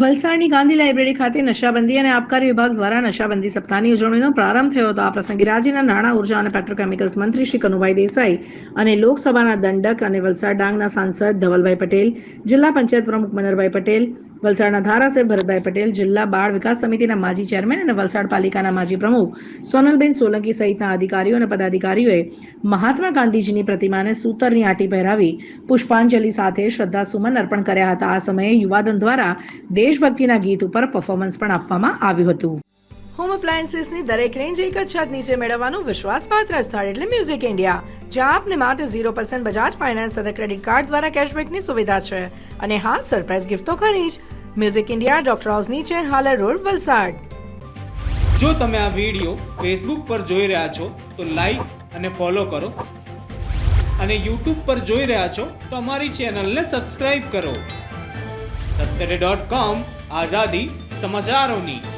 વલસાડની Gandhi library ખાતે નશાબંધી અને આબકારી વિભાગ દ્વારા નશાબંધી સપ્તાહની ઉજવણીનો પ્રારંભ થયો હતો. આ પ્રસંગે રાજ્યના નાણાં, ઊર્જા અને પેટ્રોકેમિકલ્સ મંત્રી શ્રી કનુભાઈ દેસાઈ અને લોકસભાના દંડક અને વલસાડ ડાંગના સાંસદ ધવલભાઈ પટેલ, જિલ્લા પંચાયત પ્રમુખ મનરભાઈ પટેલ વલસાડના ધારાસભ્ય ભરતભાઈ પટેલ, જિલ્લા બાળ વિકાસ સમિતિના માજી ચેરમેન અને વલસાડ પાલિકાના માજી પ્રમુખ સોનલબેન સોલંકી સહિતના અધિકારીઓ અને પદાધિકારીઓએ મહાત્મા ગાંધીજીની પ્રતિમાને સૂતરની આંટી પહેરાવી પુષ્પાંજલિ સાથે શ્રદ્ધાસુમન અર્પણ કર્યા હતા. આ સમયે યુવાદન દ્વારા દેશભક્તિના ગીત ઉપર પરફોર્મન્સ પણ આપવામાં આવ્યું હતું. હોમ અપ્લાયન્સીસની દરેક રેન્જ એક જ છત નીચે મેળવવાનું વિશ્વાસપાત્ર સ્થળ એટલે મ્યુઝિક ઇન્ડિયા જ્યાં આપને માટે ઝીરો પર્સન્ટ બજાજ ફાઇનાન્સ અને ક્રેડિટ કાર્ડ દ્વારા કેશબેકની સુવિધા છે. અને હા સરપ્રાઇઝ ગિફ્ટ તો ખરી જ. મ્યુઝિક ઇન્ડિયા, ડોક્ટર હાઉસ નીચે, હાલર રોડ, વલસાડ. જો તમે આ વીડિયો ફેસબુક પર જોઈ રહ્યા છો, તો લાઈક અને ફોલો કરો. અને યુટ્યુબ પર જોઈ રહ્યા છો, તો અમારી ચેનલને સબસ્ક્રાઇબ કરો. સત્તરે ડોટ કોમ આઝાદી સમાચારોની.